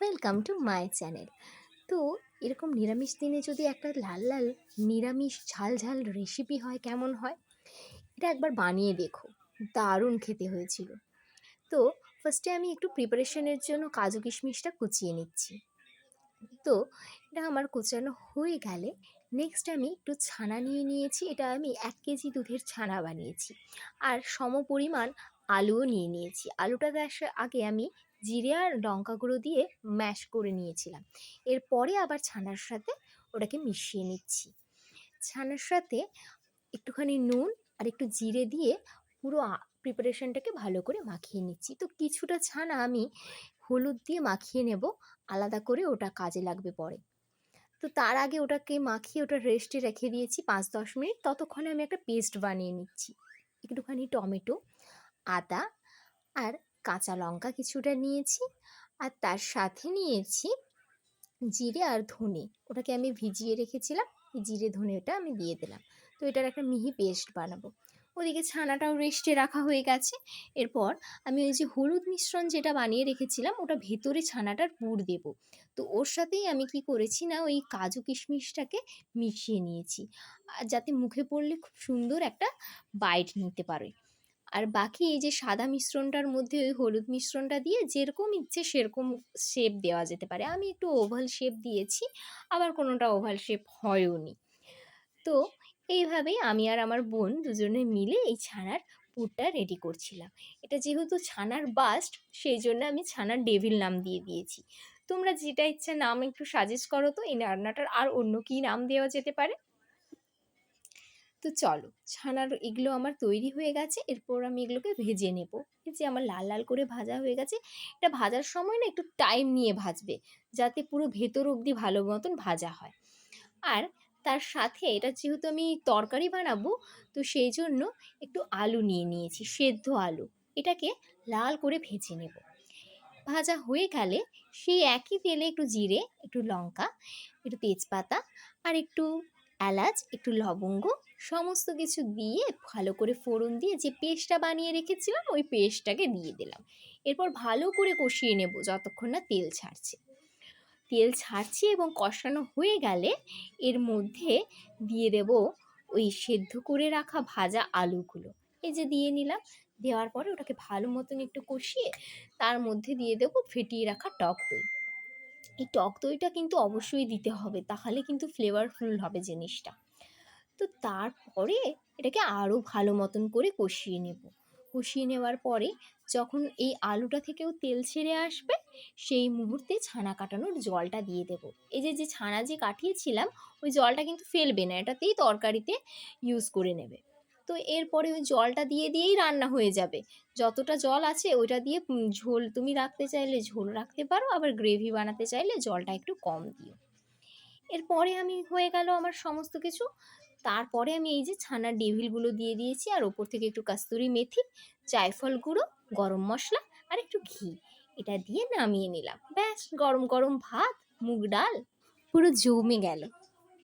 Welcome to my channel তো এরকম নিরামিষ দিনে যদি একটা লাল লাল নিরামিষ ঝাল ঝাল রেসিপি হয়, কেমন হয়? এটা একবার বানিয়ে দেখো। দারুণ খেতে হয়েছিল। তো ফার্স্টে আমি একটু প্রিপারেশনের জন্য কাজু কিশমিশটা কুচিয়ে নিচ্ছি। তো এটা আমার কুচানো হয়ে গেলে নেক্সট আমি একটু ছানা নিয়ে নিয়েছি। এটা আমি এক কেজি দুধের ছানা বানিয়েছি। আর সম পরিমাণ আলুও নিয়ে নিয়েছি। আলুটা দেওয়ার আগে আমি জিরে আর লঙ্কা গুঁড়ো দিয়ে ম্যাশ করে নিয়েছিলাম। এরপরে আবার ছানার সাথে ওটাকে মিশিয়ে নিচ্ছি। ছানার সাথে একটুখানি নুন আর একটু জিরে দিয়ে পুরো প্রিপারেশনটাকে ভালো করে মাখিয়ে নিচ্ছি। তো কিছুটা ছানা আমি হলুদ দিয়ে মাখিয়ে নেব, আলাদা করে ওটা কাজে লাগবে পরে। তো তার আগে ওটাকে মাখিয়ে ওটা রেস্টে রেখে দিয়েছি পাঁচ দশ মিনিট। ততক্ষণে আমি একটা পেস্ট বানিয়ে নিচ্ছি। একটুখানি টমেটো আদা আর কাঁচা লঙ্কা কিছুটা নিয়েছি আর তার সাথে নিয়েছি জিরে আর ধনে। ওটাকে আমি ভিজিয়ে রেখেছিলাম জিরে ধনেটা আমি দিয়ে দিলাম। তো এটার একটা মিহি পেস্ট বানাবো। ওদিকে ছানাটাও রেস্টে রাখা হয়ে গেছে। এরপর আমি ওই যে হলুদ মিশ্রণ যেটা বানিয়ে রেখেছিলাম, ওটা ভেতরে ছানাটার পুর দেব। তো ওর সাথেই আমি কি করেছি না, ওই কাজু কিশমিশটাকে মিশিয়ে নিয়েছি। আর যাতে মুখে পড়লে খুব সুন্দর একটা বাইট নিতে পারে। আর বাকি এই যে সাদা মিশ্রণটার মধ্যে ওই হলুদ মিশ্রণটা দিয়ে যেরকম ইচ্ছে সেরকম শেপ দেওয়া যেতে পারে। আমি একটু ওভাল শেপ দিয়েছি, আবার কোনোটা ওভাল শেপ হয়ওনি। তো এইভাবেই আমি আর আমার বোন দুজনে মিলে এই ছানার পুরটা রেডি করছিলাম। এটা যেহেতু ছানার বাস্ট সেই জন্য আমি ছানার ডেভিল নাম দিয়ে দিয়েছি। তোমরা যেটা ইচ্ছা নাম একটু সাজেস্ট করো তো, এই রান্নাটার আর অন্য কী নাম দেওয়া যেতে পারে? তো চলো, ছানার এগুলো আমার তৈরি হয়ে গেছে, এরপর আমি এগুলোকে ভেজে নেব। যে আমার লাল লাল করে ভাজা হয়ে গেছে, এটা ভাজার সময় না একটু টাইম নিয়ে ভাজবে, যাতে পুরো ভেতর অবধি ভালো মতন ভাজা হয়। আর তার সাথে এটা যেহেতু আমি তরকারি বানাবো, তো সেই জন্য একটু আলু নিয়ে নিয়েছি, সেদ্ধ আলু। এটাকে লাল করে ভেজে নেব। ভাজা হয়ে গেলে সেই একই তেলে একটু জিরে, একটু লঙ্কা, একটু তেজপাতা, আর একটু এলাচ, একটু লবঙ্গ, সমস্ত কিছু দিয়ে ভালো করে ফোড়ন দিয়ে যে পেস্টটা বানিয়ে রেখেছিলাম, ওই পেস্টটাকে দিয়ে দিলাম। এরপর ভালো করে কষিয়ে নেব যতক্ষণ না তেল ছাড়ছে। তেল ছাড়ছে এবং কষানো হয়ে গেলে এর মধ্যে দিয়ে দেব ওই সেদ্ধ করে রাখা ভাজা আলুগুলো। এই যে দিয়ে নিলাম, দেওয়ার পরে ওটাকে ভালো মতন একটু কষিয়ে তার মধ্যে দিয়ে দেবো ফেটিয়ে রাখা টক দই। এই টক দইটা কিন্তু অবশ্যই দিতে হবে, তাহলে কিন্তু ফ্লেভারফুল হবে জিনিসটা। তো তারপরে এটাকে আরও ভালো মতন করে কষিয়ে নেব। কষিয়ে নেওয়ার পরে যখন এই আলুটা থেকেও তেল ছেড়ে আসবে, সেই মুহূর্তে ছানা কাটানোর জলটা দিয়ে দেব। এই যে যে ছানা যে কাটিয়েছিলাম, ওই জলটা কিন্তু ফেলবে না, এটাতেই তরকারিতে ইউজ করে নেবে। তো এরপরে ওই জলটা দিয়ে দিয়েই রান্না হয়ে যাবে। যতটা জল আছে ওইটা দিয়ে ঝোল তুমি রাখতে চাইলে ঝোল রাখতে পারো, আবার গ্রেভি বানাতে চাইলে জলটা একটু কম দিও। এরপরে আমি হয়ে গেল আমার সমস্ত কিছু। তারপরে আমি এই যে ছানার ডেভিলগুলো দিয়ে দিয়েছি, আর ওপর থেকে একটু কাস্তুরি মেথি, জায়ফল গুঁড়ো, গরম মশলা, আর একটু ঘি। এটা দিয়ে নামিয়ে নিলাম। ব্যাস, গরম গরম ভাত, মুগ ডাল, পুরো জমে গেল।